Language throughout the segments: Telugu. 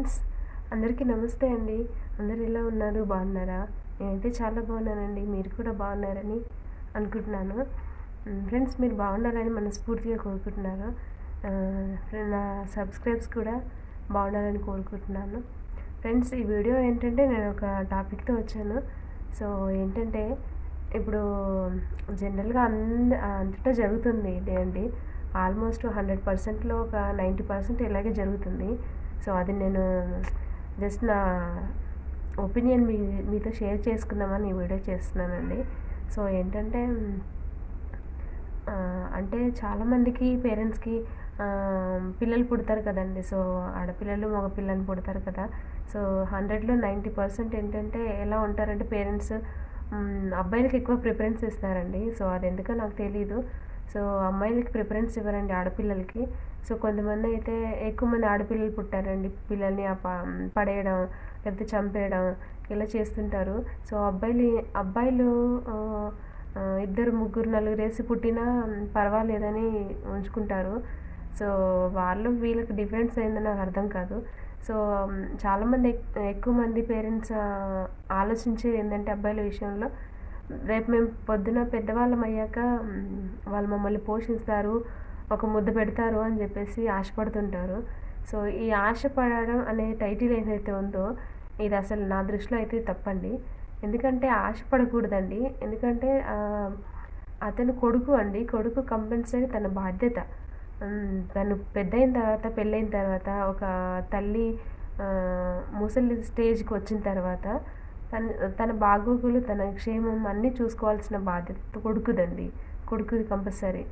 ఫ్రెండ్స్ అందరికీ నమస్తే అండి. అందరు ఎలా ఉన్నారు? బాగున్నారా? నేనైతే చాలా బాగున్నానండి. మీరు కూడా బాగున్నారని అనుకుంటున్నాను. ఫ్రెండ్స్ మీరు బాగుండాలని మనస్ఫూర్తిగా కోరుకుంటున్నాను. నా సబ్స్క్రైబ్స్ కూడా బాగుండాలని కోరుకుంటున్నాను. ఫ్రెండ్స్ ఈ వీడియో ఏంటంటే నేను ఒక టాపిక్తో వచ్చాను. సో ఏంటంటే ఇప్పుడు జనరల్గా అంద అంతటా జరుగుతుంది ఏంటి ఆల్మోస్ట్ హండ్రెడ్ పర్సెంట్లో ఒక నైంటీ పర్సెంట్ ఇలాగే జరుగుతుంది. సో అది నేను జస్ట్ నా ఒపీనియన్ మీ మీతో షేర్ చేసుకుందామని ఈ వీడియో చేస్తున్నానండి. సో ఏంటంటే అంటే చాలామందికి పేరెంట్స్కి పిల్లలు పుడతారు కదండి. సో ఆడపిల్లలు మగ పిల్లలు పుడతారు కదా. సో హండ్రెడ్లో నైంటీ పర్సెంట్ ఏంటంటే ఎలా ఉంటారంటే పేరెంట్స్ అబ్బాయిలకు ఎక్కువ ప్రిఫరెన్స్ ఇస్తారండి. సో అది ఎందుకో నాకు తెలీదు. సో అమ్మాయిలకి ప్రిఫరెన్స్ ఇవ్వరండి ఆడపిల్లలకి. సో కొంతమంది అయితే ఎక్కువ మంది ఆడపిల్లలు పుట్టారండి. పిల్లల్ని ఆ ప- పడేయడం లేకపోతే చంపేయడం ఇలా చేస్తుంటారు. సో అబ్బాయిలు అబ్బాయిలు ఇద్దరు ముగ్గురు నలుగురు వేసి పుట్టినా పర్వాలేదని ఉంచుకుంటారు. సో వాళ్ళు వీళ్ళకి డిఫరెన్స్ ఏందో నాకు అర్థం కాదు. సో చాలామంది ఎక్కువ మంది పేరెంట్స్ ఆలోచించేది ఏంటంటే అబ్బాయిల విషయంలో రేపు మేము పొద్దున పెద్దవాళ్ళం అయ్యాక వాళ్ళు మమ్మల్ని పోషిస్తారు ఒక ముద్ద పెడతారు అని చెప్పేసి ఆశపడుతుంటారు. సో ఈ ఆశపడడం అనే టైటిల్ ఏదైతే ఉందో ఇది అసలు నా దృష్టిలో అయితే తప్పండి. ఎందుకంటే ఆశపడకూడదండి ఎందుకంటే అతను కొడుకు అండి. కొడుకు కంపల్సరీ తన బాధ్యత. తను పెద్దయిన తర్వాత పెళ్ళైన తర్వాత ఒక తల్లి ముసలి స్టేజ్కి వచ్చిన తర్వాత తన తన బాగోగులు తన క్షేమం అన్నీ చూసుకోవాల్సిన బాధ్యత కొడుకుదండి. కొడుకుది కంపల్సరీ.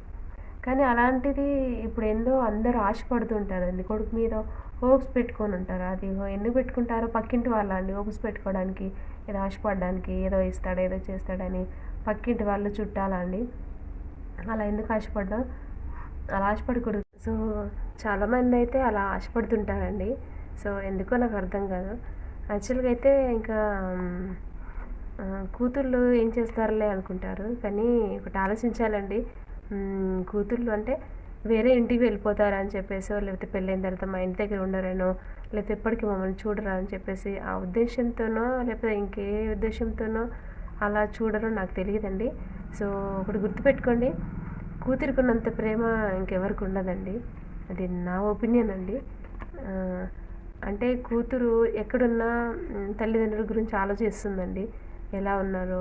కానీ అలాంటిది ఇప్పుడు ఎందో అందరూ ఆశపడుతుంటారండి. కొడుకు మీద హోప్స్ పెట్టుకొని ఉంటారు. అది ఎందుకు పెట్టుకుంటారో పక్కింటి వాళ్ళ అండి. హోప్స్ పెట్టుకోవడానికి ఏదో ఆశపడడానికి ఏదో ఇస్తాడు ఏదో చేస్తాడని పక్కింటి వాళ్ళు చుట్టాలా అండి? అలా ఎందుకు ఆశపడ్డాం? అలా ఆశపడకూడదు సో చాలామంది అయితే అలా ఆశపడుతుంటారండి. సో ఎందుకో నాకు అర్థం కాదు. యాక్చువల్గా అయితే ఇంకా కూతుళ్ళు ఏం చేస్తారులే అనుకుంటారు. కానీ ఒకటి ఆలోచించాలండి. కూతుళ్ళు అంటే వేరే ఇంటికి వెళ్ళిపోతారా అని చెప్పేసో లేకపోతే పెళ్ళైన తర్వాత మా ఇంటి దగ్గర ఉండరేనో లేకపోతే ఎప్పటికీ మమ్మల్ని చూడరా అని చెప్పేసి ఆ ఉద్దేశంతోనో లేకపోతే ఇంకే ఉద్దేశంతోనో అలా చూడరో నాకు తెలియదండి. సో ఒకటి గుర్తుపెట్టుకోండి. కూతురుకున్నంత ప్రేమ ఇంకెవరికి ఉండదండి. అది నా ఒపీనియన్ అండి. అంటే కూతురు ఎక్కడున్నా తల్లిదండ్రుల గురించి ఆలోచిస్తుందండి. ఎలా ఉన్నారో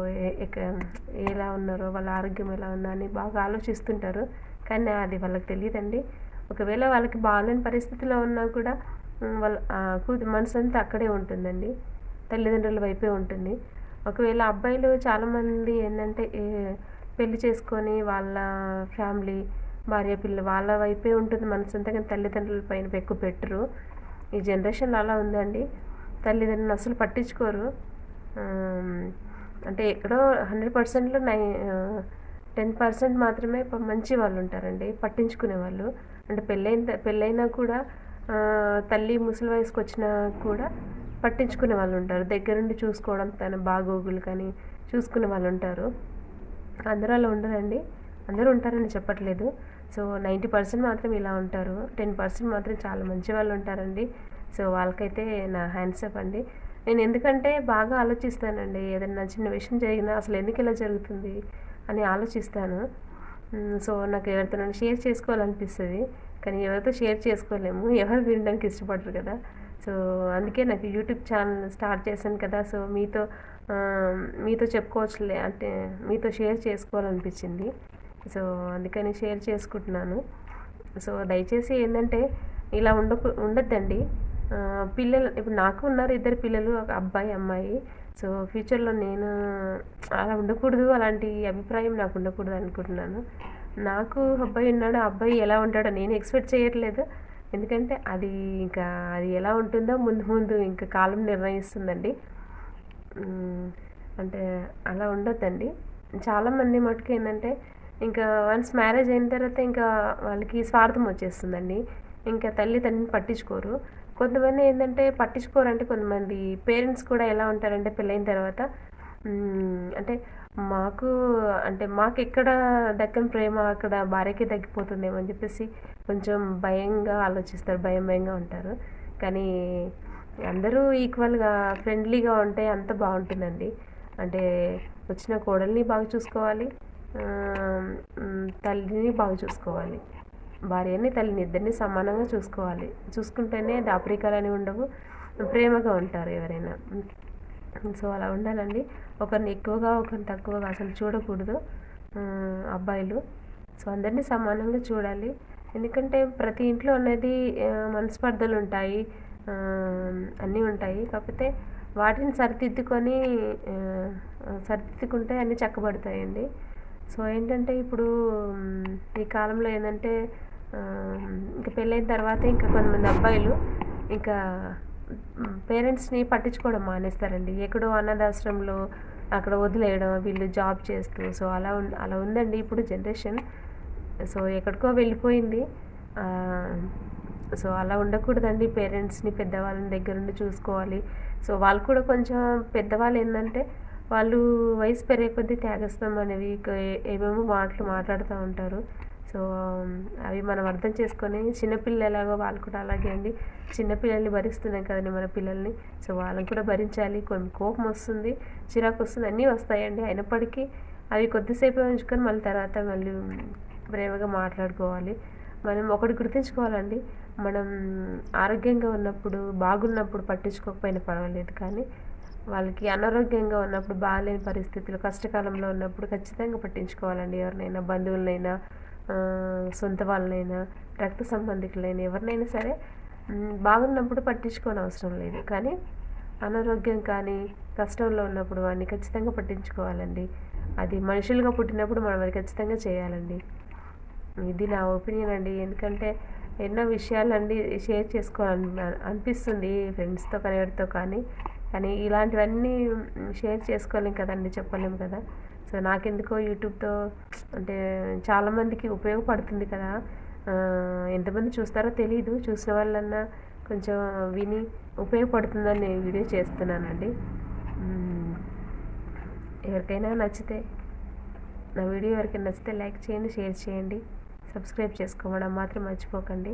ఎలా ఉన్నారో వాళ్ళ ఆరోగ్యం ఎలా ఉందా అని బాగా ఆలోచిస్తుంటారు. కానీ అది వాళ్ళకి తెలియదండి. ఒకవేళ వాళ్ళకి బాగాలేని పరిస్థితిలో ఉన్నా కూడా వాళ్ళ ఆ, కూతురు మనసు అంతా అక్కడే ఉంటుందండి. తల్లిదండ్రుల వైపే ఉంటుంది. ఒకవేళ అబ్బాయిలు చాలామంది ఏంటంటే పెళ్ళి చేసుకొని వాళ్ళ ఫ్యామిలీ భార్య పిల్ల వాళ్ళ వైపే ఉంటుంది మనసు అంతా కానీ తల్లిదండ్రుల పైన ఎక్కువ పెట్టరు. ఈ జనరేషన్ అలా ఉందండి. తల్లిదండ్రులను అసలు పట్టించుకోరు. అంటే ఎక్కడో హండ్రెడ్ పర్సెంట్లో నై టెన్ పర్సెంట్ మాత్రమే మంచి వాళ్ళు ఉంటారండి. పట్టించుకునే వాళ్ళు. అంటే పెళ్ళైన పెళ్ళైనా కూడా తల్లి ముసలి వయసుకు వచ్చినా కూడా పట్టించుకునే వాళ్ళు ఉంటారు. దగ్గరుండి చూసుకోవడం తన బాగోగులు కానీ చూసుకునే వాళ్ళు ఉంటారు. అందరూ అలా ఉండరండి. అందరూ ఉంటారని చెప్పట్లేదు. సో నైంటీ పర్సెంట్ మాత్రం ఇలా ఉంటారు. టెన్ పర్సెంట్ మాత్రం చాలా మంచి వాళ్ళు ఉంటారండి. సో వాళ్ళకైతే నా హ్యాండ్స్ అప్ అండి. నేను ఎందుకంటే బాగా ఆలోచిస్తానండి. ఏదైనా చిన్న విషయం జరిగినా అసలు ఎందుకు ఇలా జరుగుతుంది అని ఆలోచిస్తాను. సో నాకు ఎవరితో షేర్ చేసుకోవాలనిపిస్తుంది. కానీ ఎవరితో షేర్ చేసుకోలేము. ఎవరు వినడానికి ఇష్టపడరు కదా. సో అందుకే నాకు యూట్యూబ్ ఛానల్ స్టార్ట్ చేశాను కదా. సో మీతో మీతో చెప్పుకోవచ్చులే అంటే మీతో షేర్ చేసుకోవాలనిపించింది. సో అందుకని షేర్ చేసుకుంటున్నాను. సో దయచేసి ఏంటంటే ఇలా ఉండకు ఉండద్దండి. పిల్లలు ఇప్పుడు నాకు ఉన్నారు ఇద్దరు పిల్లలు ఒక అబ్బాయి అమ్మాయి. సో ఫ్యూచర్లో నేను అలా ఉండకూడదు అలాంటి అభిప్రాయం నాకు ఉండకూడదు అనుకుంటున్నాను. నాకు అబ్బాయి ఉన్నాడు ఆ అబ్బాయి ఎలా ఉంటాడో నేను ఎక్స్పెక్ట్ చేయట్లేదు. ఎందుకంటే అది ఇంకా అది ఎలా ఉంటుందో ముందు ముందు ఇంకా కాలం నిర్ణయిస్తుందండి. అంటే అలా ఉండొద్దండి. చాలామంది మటుకు ఏంటంటే ఇంకా వన్స్ మ్యారేజ్ అయిన తర్వాత ఇంకా వాళ్ళకి స్వార్థం వచ్చేస్తుందండి. ఇంకా తల్లి తండ్రిని పట్టించుకోరు. కొంతమంది ఏంటంటే పట్టించుకోరు అంటే కొంతమంది పేరెంట్స్ కూడా ఎలా ఉంటారంటే పెళ్ళైన తర్వాత అంటే మాకు అంటే మాకు ఎక్కడ దక్కని ప్రేమ అక్కడ భార్యకి తగ్గిపోతుందేమో అని చెప్పేసి కొంచెం భయంగా ఆలోచిస్తారు భయం భయంగా ఉంటారు. కానీ అందరూ ఈక్వల్గా ఫ్రెండ్లీగా ఉంటే అంత బాగుంటుందండి. అంటే వచ్చిన కోడల్ని బాగా చూసుకోవాలి. తల్లిని బాగా చూసుకోవాలి. భార్యని తల్లిని ఇద్దరిని సమానంగా చూసుకోవాలి. చూసుకుంటేనే దాపరికాలని ఉండవు ప్రేమగా ఉంటారు ఎవరైనా. సో అలా ఉండాలండి. ఒకరిని ఎక్కువగా ఒకరిని తక్కువగా అసలు చూడకూడదు అబ్బాయిలు. సో అందరినీ సమానంగా చూడాలి. ఎందుకంటే ప్రతి ఇంట్లో అనేది మనస్పర్ధలు ఉంటాయి అన్నీ ఉంటాయి. కాకపోతే వాటిని సరిదిద్దుకొని సరిదిద్దుకుంటే అన్నీ చక్కబడతాయండి. సో ఏంటంటే ఇప్పుడు ఈ కాలంలో ఏంటంటే ఇంకా పెళ్ళైన తర్వాత ఇంకా కొంతమంది అబ్బాయిలు ఇంకా పేరెంట్స్ని పట్టించుకోవడం మానేస్తారండి. ఎక్కడో అన్నదాశ్రమంలో అక్కడ వదిలేయడం వీళ్ళు జాబ్ చేస్తూ సో అలా అలా ఉందండి ఇప్పుడు జనరేషన్. సో ఎక్కడికో వెళ్ళిపోయింది. సో అలా ఉండకూడదండి పేరెంట్స్ని పెద్దవాళ్ళని దగ్గరుండి చూసుకోవాలి. సో వాళ్ళు కూడా కొంచెం పెద్దవాళ్ళు ఏంటంటే వాళ్ళు వయసు పెరిగే కొద్దీ త్యాగస్తాం అనేవి ఏమేమో మాటలు మాట్లాడుతూ ఉంటారు. సో అవి మనం అర్థం చేసుకొని చిన్నపిల్లలు ఎలాగో వాళ్ళు కూడా అలాగే అండి. చిన్నపిల్లల్ని భరిస్తున్నాం కదండి మన పిల్లల్ని. సో వాళ్ళని కూడా భరించాలి. కొన్ని కోపం వస్తుంది చిరాకు వస్తుంది అన్నీ వస్తాయండి. అయినప్పటికీ అవి కొద్దిసేపు ఉంచుకొని మళ్ళీ తర్వాత మళ్ళీ ప్రేమగా మాట్లాడుకోవాలి. మనం ఒకటి గుర్తుంచుకోవాలండి. మనం ఆరోగ్యంగా ఉన్నప్పుడు బాగున్నప్పుడు పట్టించుకోకపోయినా పర్వాలేదు. కానీ వాళ్ళకి అనారోగ్యంగా ఉన్నప్పుడు బాగాలేని పరిస్థితులు కష్టకాలంలో ఉన్నప్పుడు ఖచ్చితంగా పట్టించుకోవాలండి ఎవరినైనా బంధువులనైనా సొంత వాళ్ళనైనా రక్త సంబంధికులైనా ఎవరినైనా సరే బాగున్నప్పుడు పట్టించుకోని అవసరం లేదు. కానీ అనారోగ్యం కానీ కష్టంలో ఉన్నప్పుడు వాడిని ఖచ్చితంగా పట్టించుకోవాలండి. అది మనుషులుగా పుట్టినప్పుడు మనం అది ఖచ్చితంగా చేయాలండి. ఇది నా ఒపీనియన్ అండి. ఎందుకంటే ఎన్నో విషయాలండి షేర్ చేసుకోవాలని అనిపిస్తుంది ఫ్రెండ్స్తో కానీ ఎవరితో కానీ. కానీ ఇలాంటివన్నీ షేర్ చేసుకోలేం కదండి చెప్పలేము కదా. సో నాకెందుకో యూట్యూబ్తో అంటే చాలామందికి ఉపయోగపడుతుంది కదా. ఎంతమంది చూస్తారో తెలియదు చూసిన వాళ్ళన్నా కొంచెం విని ఉపయోగపడుతుందని నేను వీడియో చేస్తున్నానండి. ఎవరికైనా నచ్చితే నా వీడియో ఎవరికైనా నచ్చితే లైక్ చేయండి షేర్ చేయండి. సబ్స్క్రైబ్ చేసుకోవడం మాత్రం మర్చిపోకండి.